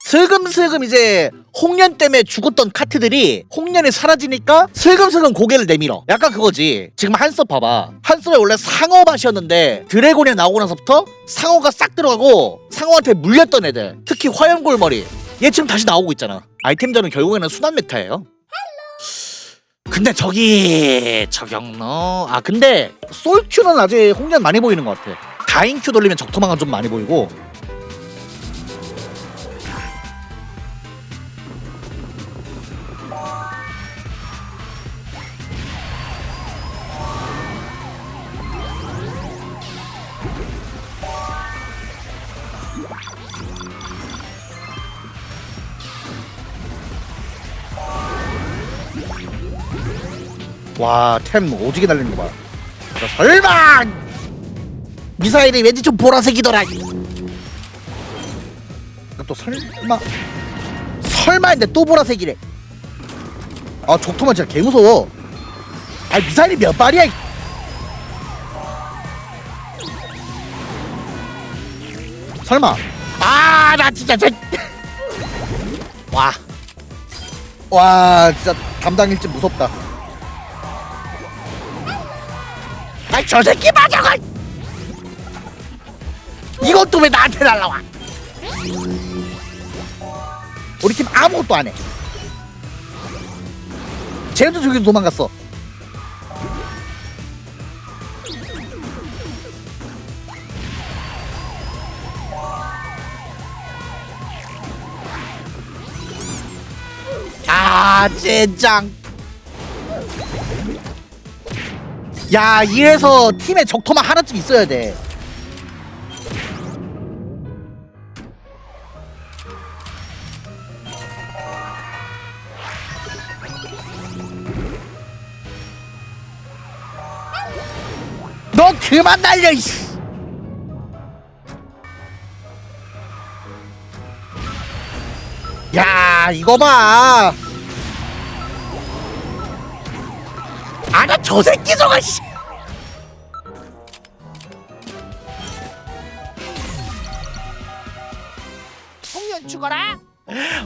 슬금슬금 이제 홍련 때문에 죽었던 카트들이 홍련이 사라지니까 슬금슬금 고개를 내밀어. 약간 그거지. 지금 한섭 봐봐. 한섭이 원래 상어 맛이었는데 드래곤이 나오고 나서부터 상어가 싹 들어가고 상어한테 물렸던 애들. 특히 화염골머리. 얘 지금 다시 나오고 있잖아. 아이템전은 결국에는 순환 메타예요. 근데 저기 저격로 아 근데 솔큐는 아직 홍련 많이 보이는 것 같아 다인큐 돌리면 적토망은 좀 많이 보이고 와, 템 오지게 날리는 거 봐. 자, 설마! 미사일이 왠지 좀 보라색이더라. 또 설마 설마 했는데 또 보라색이래. 아, 족토만 진짜 개 무서워. 아, 미사일이 몇 발이야? 이- 설마. 아, 나 진짜 저... 와. 와, 진짜 담당일지 무섭다. 아이 저 새끼 맞아가 이것도 왜 나한테 날라와? 우리 팀 아무것도 안 해. 쟤도 저기로 도망갔어. 아 젠장. 야 이래서 팀에 적토만 하나쯤 있어야 돼 너 그만 날려 이씨. 야 이거 봐. 아나 저 새끼 저거 씨. 홍련 죽어라.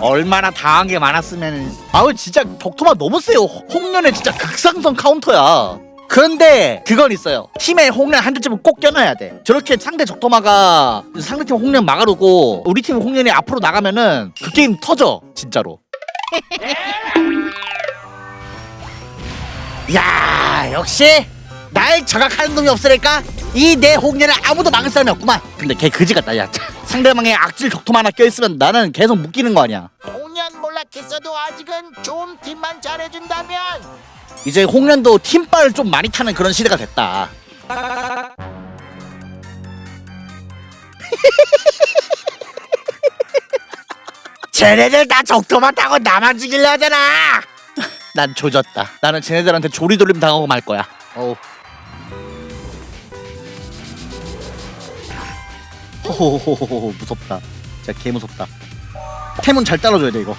얼마나 당한 게 많았으면 아우 진짜 덕토마 너무 세요. 홍련의 진짜 극상성 카운터야 그런데 그건 있어요. 팀에 홍련 한 대쯤은 꼭 껴놔야 돼. 저렇게 상대 적토마가 상대팀 홍련 막아두고 우리 팀 홍련이 앞으로 나가면은 그 게임 터져 진짜로. 야 역시 날 저격하는 놈이 없으니까 이 내 홍련을 아무도 막을 사람이 없구만. 근데 걔 그지 같다 야. 상대방의 악질 적토마 하나 껴있으면 나는 계속 묶이는 거 아니야 몰락했어도 아직은 좀 팀만 잘해준다면 이제 홍련도 팀빨 좀 많이 타는 그런 시대가 됐다. 쟤네들 다 적토만 타고 나만 죽이려 하잖아. 난 조졌다. 나는 쟤네들한테 조리돌림 당하고 말 거야. 어우. 호호호호호 무섭다. 진짜 개 무섭다. 템은 잘 따라줘야 돼 이거.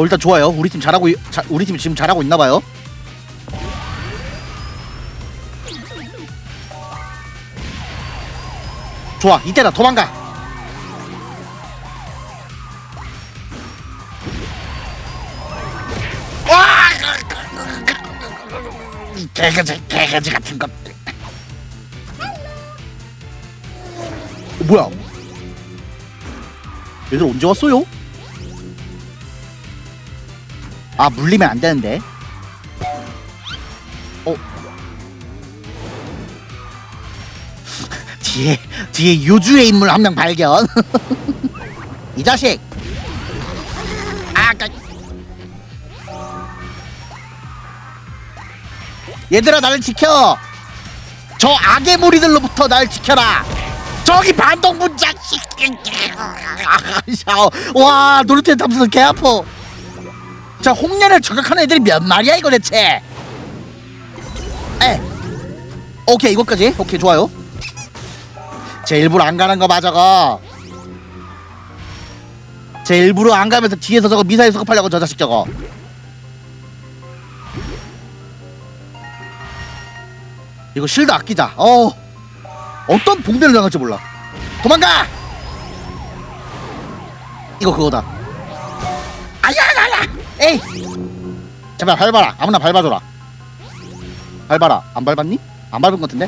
어 일단 좋아요. 우리 팀 잘하고 있- 자, 우리 팀 지금 잘하고 있나 봐요. 좋아. 이때다 도망가. 와! 이 개가지 개가지 같은 것들. 어, 뭐야? 얘들 언제 왔어요? 아 물리면 안 되는데. 어. 뒤에 뒤에 요주의 인물 한 명 발견. 이 자식. 아까. 얘들아 나를 지켜. 저 악의 무리들로부터 날 지켜라. 저기 반동문 자식. 와 노르테 탐스 개 아파. 자 홍련을 저격하는 애들이 몇 마리야 이거 대체? 에? 오케이 이것까지? 오케이 좋아요. 제 일부러 안 가는 거 맞아가 제 일부러 안 가면서 뒤에서 저거 미사일 수급하려고 저 자식 저거. 이거 실드 아끼자. 어 어떤 봉대를 당할지 몰라. 도망가! 이거 그거다. 아야 아야 에이! 제발 밟아라. 아무나 밟아줘라. 밟아라. 안 밟았니? 안 밟은 것 같은데?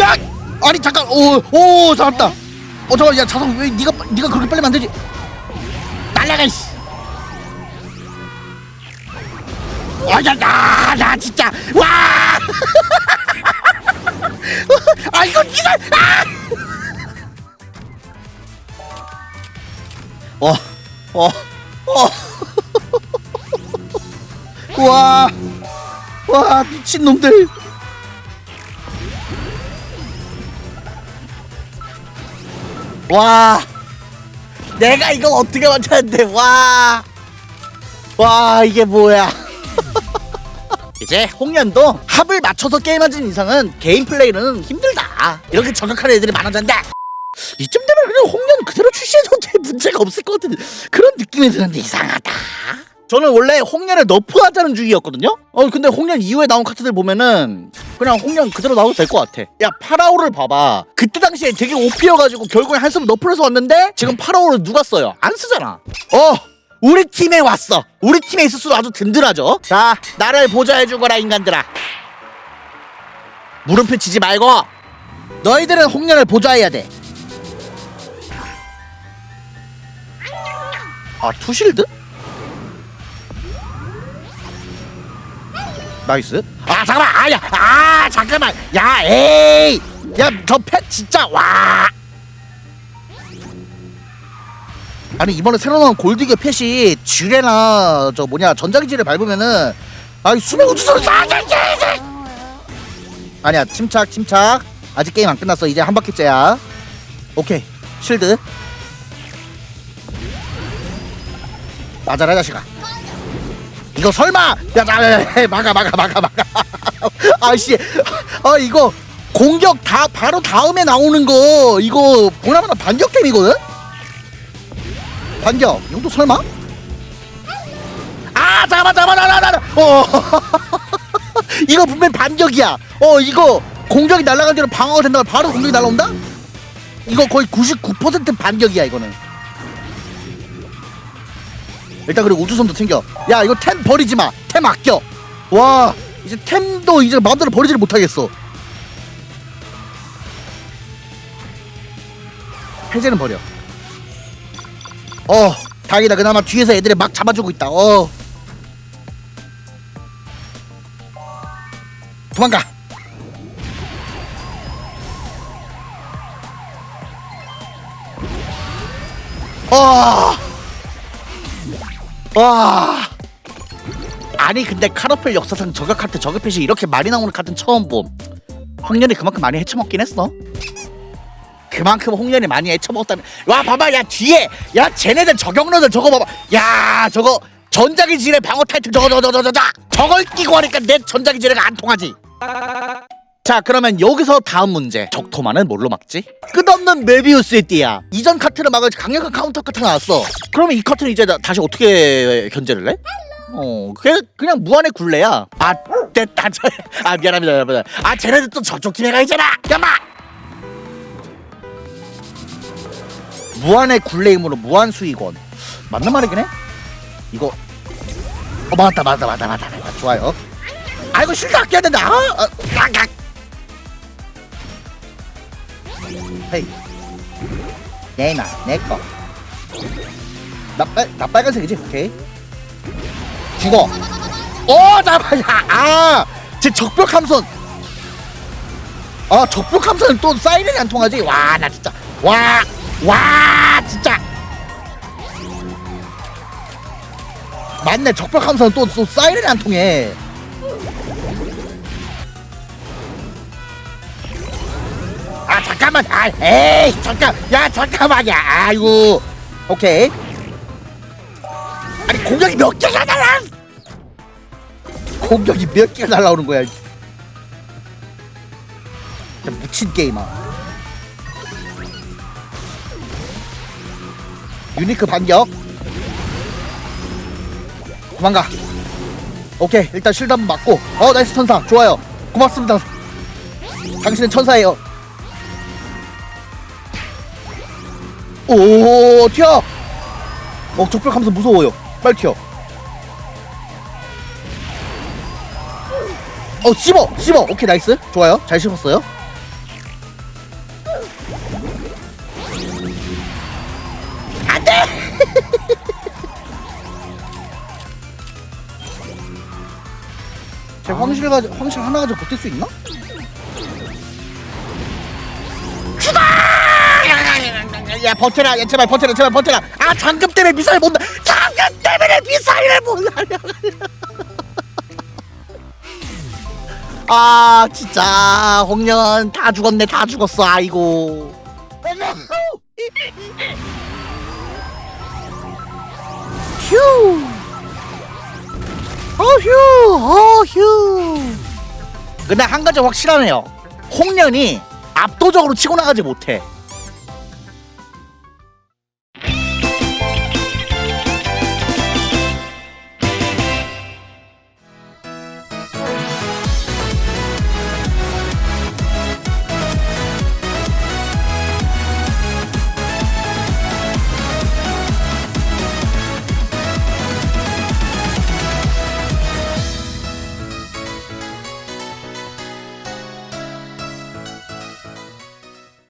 야! 아니 잠깐! 오오 잡았다. 어 잠깐 야 자석 왜 네가 네가 그렇게 빨리 만들지? 날라가 이씨. 아야 나 나 진짜. 와! 아 이거 네가 아! 어, 어, 어. 와, 와 미친 놈들. 와, 내가 이걸 어떻게 맞췄는데 와, 와 이게 뭐야? 이제 홍련도 합을 맞춰서 게임하는 이상은 개인 플레이는 힘들다. 이렇게 저격하는 애들이 많아졌다. 이쯤 되면 그냥 홍련 그대로 출시해도 돼 문제가 없을 것 같은 그런 느낌이 드는데 이상하다. 저는 원래 홍련을 너프 하자는 주의였거든요. 어 근데 홍련 이후에 나온 카트들 보면은 그냥 홍련 그대로 나와도 될 것 같아. 야 파라오를 봐봐. 그때 당시에 되게 오피여가지고 결국에 한숨 너프를 해서 왔는데 지금 파라오를 누가 써요? 안 쓰잖아. 어 우리 팀에 왔어. 우리 팀에 있을수록 아주 든든하죠. 자 나를 보좌해주거라 인간들아. 물음표 치지 말고 너희들은 홍련을 보좌해야 돼. 아 투실드? 나이스. 아 잠깐만. 아야. 아 잠깐만. 야 에이. 야저 펫 진짜 와. 아니 이번에 새로 나온 골드기어 펫이 지뢰나 저 뭐냐 전자기지를 밟으면은 아 수명 우주선 아니야 침착 침착 아직 게임 안 끝났어 이제 한 바퀴째야 오케이 실드 맞아라 자식아 이거 설마! 야, 야, 야, 야 막아 막아 막아 막아. 아씨 아 이거 공격 다 바로 다음에 나오는 거 이거 보나마나 반격 게임이거든? 반격 이것도 설마? 아 잠깐만 잠깐만 나나나 어 이거 분명 반격이야. 어 이거 공격이 날아간 대로 방어가 된다고 바로 공격이 날아온다? 이거 거의 99% 반격이야 이거는 일단 그리고 우주선도 챙겨. 야 이거 템 버리지 마템 아껴. 와 이제 템도 이제 마음대로 버리지를 못하겠어. 해제는 버려. 어 다행이다. 그나마 뒤에서 애들이 막 잡아주고 있다. 어. 도망가. 어 와. 아니 근데 카르펠 역사상 저격 카트 저격 펫이 이렇게 많이 나오는 카트는 처음 봄. 홍련이 그만큼 많이 헤쳐먹긴 했어. 그만큼 홍련이 많이 헤쳐먹었다는. 와 봐봐 야 뒤에 야 쟤네들 저격러들 저거 봐봐. 야 저거 전자기 지뢰 방어 타이틀 저거 저거 저거 저거 저걸 끼고 하니까 내 전자기 지뢰가 안 통하지. 자 그러면 여기서 다음 문제. 적토마는 뭘로 막지? 끝없는 메비우스의 띠야. 이전 카트를 막을 강력한 카운터 카트 나왔어. 그러면 이 카트는 이제 나- 다시 어떻게 견제를 해? 어 그냥, 무한의 굴레야. 아 됐다 저, 아 미안합니다 여러분 아 쟤네들 또 저쪽 팀에 가 있잖아. 야마! 무한의 굴레 힘으로 무한 수익원. 맞는 말이긴 해? 이거 어 맞다 맞다 맞다 맞다 맞다. 좋아요. 아이고 실드 아껴야 된다. 아, 아, 아, 아. 헤이. 얘나 내꺼 나, 빨, 나 빨간색이지? 오케이. 죽어. 어 잠깐만 아제 적벽 함선. 아 적벽 함선은 또 사이렌이 안 통하지? 와 나 진짜. 와 와 진짜. 맞네 적벽 함선은 또, 또 사이렌이 안 통해 잠깐만. 아 에이 잠깐. 야 잠깐만야. 아이고. 오케이. 아니 공격이 몇 개가 날라? 공격이 몇 개가 날라오는 거야 미친 게임아. 유니크 반격. 도망가. 오케이 일단 실드 한번 맞고. 어 나이스 천사. 좋아요. 고맙습니다. 당신은 천사예요. 오 튀어. 어 적벽 감서 무서워요. 빨리 튀어. 어 씹어 씹어 오케이 나이스 좋아요 잘 씹었어요 안돼 제 황실 가 황실 하나 가지고 버틸 수 있나? 죽어! 야 버텨라 야 제발 버텨라 제발 버텨라 아 장금 때문에 미사일 못 나. 장금 때문에 미사일을 못 날려 아 진짜. 홍련 다 죽었네 다 죽었어. 아이고. 휴. 어휴. 어휴. 근데 한 가지 확실하네요. 홍련이 압도적으로 치고 나가지 못해